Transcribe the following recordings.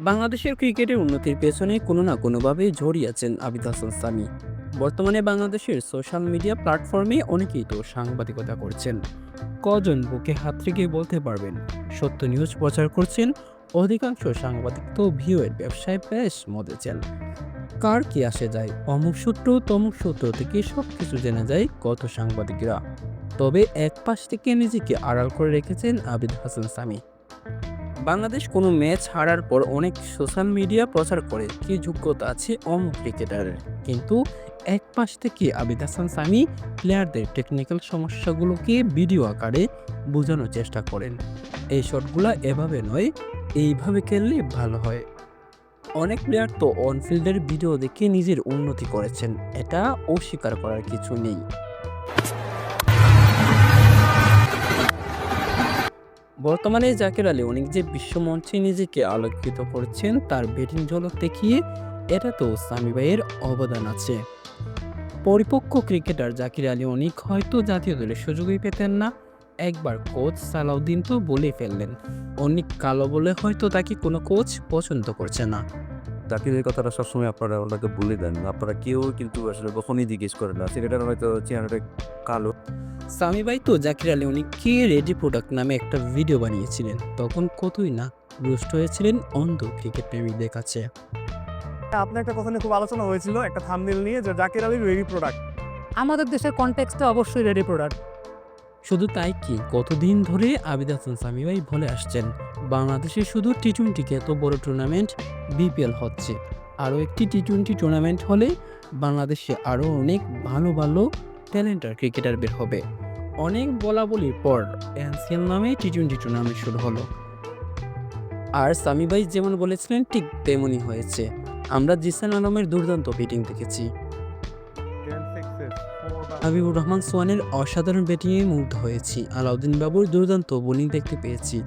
বাংলাদেশের ক্রিকেটের উন্নতির পেছনে কোনো না কোনোভাবে জড়িয়েছেন আবিদ হাসান সামি বর্তমানে বাংলাদেশের সোশ্যাল মিডিয়া প্ল্যাটফর্মে অনেকেই তো সাংবাদিকতা করছেন। কজন বুকে হাত রেখে বলতে পারবেন? সত্য নিউজ প্রচার করছেন অধিকাংশ সাংবাদিক তো ভিউয়ের ব্যবসায় বেশ মদেছেন কার কি আসে যায়? অমুক সূত্র তমুক সূত্র থেকে সব কিছু জেনে যায় কত সাংবাদিকরা। তবে এক পাশ থেকে নিজেকে আড়াল করে রেখেছেন আবিদ হাসান সামি। বাংলাদেশ কোনো ম্যাচ হারার পর অনেক সোশ্যাল মিডিয়া প্রচার করে কি যোগ্যতা আছে অমুক ক্রিকেটারের। কিন্তু এক পাশ থেকে আবিদ হাসান সামি প্লেয়ারদের টেকনিক্যাল সমস্যাগুলোকে ভিডিও আকারে বোঝানোর চেষ্টা করেন। এই শটগুলো এভাবে নয়, এইভাবে খেললে ভালো হয়। অনেক প্লেয়ার তো অনফিল্ডের ভিডিও দেখে নিজের উন্নতি করেছেন, এটা অস্বীকার করার কিছু নেই। বর্তমানে জাকির আলী অনেক যে বিশ্বমঞ্চে নিজেকে আলোকিত করছেন, তার ব্যাটিং ঝলক দেখিয়ে এটা তো সামি ভাইয়ের অবদান আছে। পরিপক্ক ক্রিকেটার জাকির আলী অনেক হয়তো জাতীয় দলের সুযোগই পেতেন না। একবার কোচ সালাউদ্দিন তো বলে ফেললেন, অনেক কালো বলে হয়তো তাকে কোনো কোচ পছন্দ করছে না। চাকরির কথাটা সবসময় আপনারা ওনাকে বলে দেন, আপনারা কেউ কিন্তু আসলে কখনই জিজ্ঞেস করেন না। সেটার হয়তো চেহারাটা কালো। সামি ভাই তো জাকির আলী উনি কে রেডি প্রোডাক্ট নামে একটা ভিডিও বানিয়েছিলেন? তখন কতই না রুষ্ট হয়েছিলেন অন্ধ ক্রিকেট প্রেমীদের কাছে। আপনার একটা কথা নিয়ে খুব আলোচনা হয়েছিল একটা থামনেল নিয়ে যে জাকির আলীর রেডি প্রোডাক্ট আমাদের দেশের কনটেক্সটে অবশ্যই রেডি প্রোডাক্ট শুধু তাই কি কতদিন ধরে আবিদ হাসান সামি ভাই বলে আসছেন? বাংলাদেশে শুধু টি টোয়েন্টিকে এত বড় টুর্নামেন্ট বিপিএল হচ্ছে। আরও একটি টি টোয়েন্টি টুর্নামেন্ট হলে বাংলাদেশে আরও অনেক ভালো ভালো ট্যালেন্টার ক্রিকেটার বের হবে। অনেক বলা বলির পর এনসিএল নামে টি টোয়েন্টি টুর্নামেন্ট শুরু হলো। আর সামি ভাই যেমন বলেছিলেন, ঠিক তেমনই হয়েছে। আমরা জিসান আলমের দুর্দান্ত ব্যাটিং দেখেছি। হাবিবুর রহমান সোয়ানের অসাধারণ ব্যাটিংয়ে মুগ্ধ হয়েছি। আলাউদ্দিন বাবুর দুর্দান্ত বোলিং দেখতে পেয়েছি।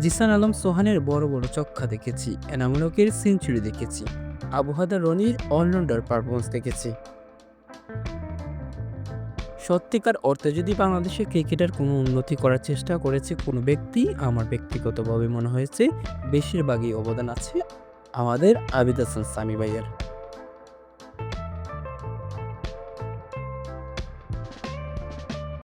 জিসান আলম সোহানের বড় বড় চক্কা দেখেছি। এনামুলকের সেঞ্চুরি দেখেছি। আবহাদা রনির অলরাউন্ডার পারফরমেন্স দেখেছি। সত্যিকার অর্থে যদি বাংলাদেশে ক্রিকেটের কোনো উন্নতি করার চেষ্টা করেছে কোনো ব্যক্তি, আমার ব্যক্তিগতভাবে মনে হয়েছে বেশিরভাগই অবদান আছে আমাদের আবিদ হাসান সামি ভাইয়ের।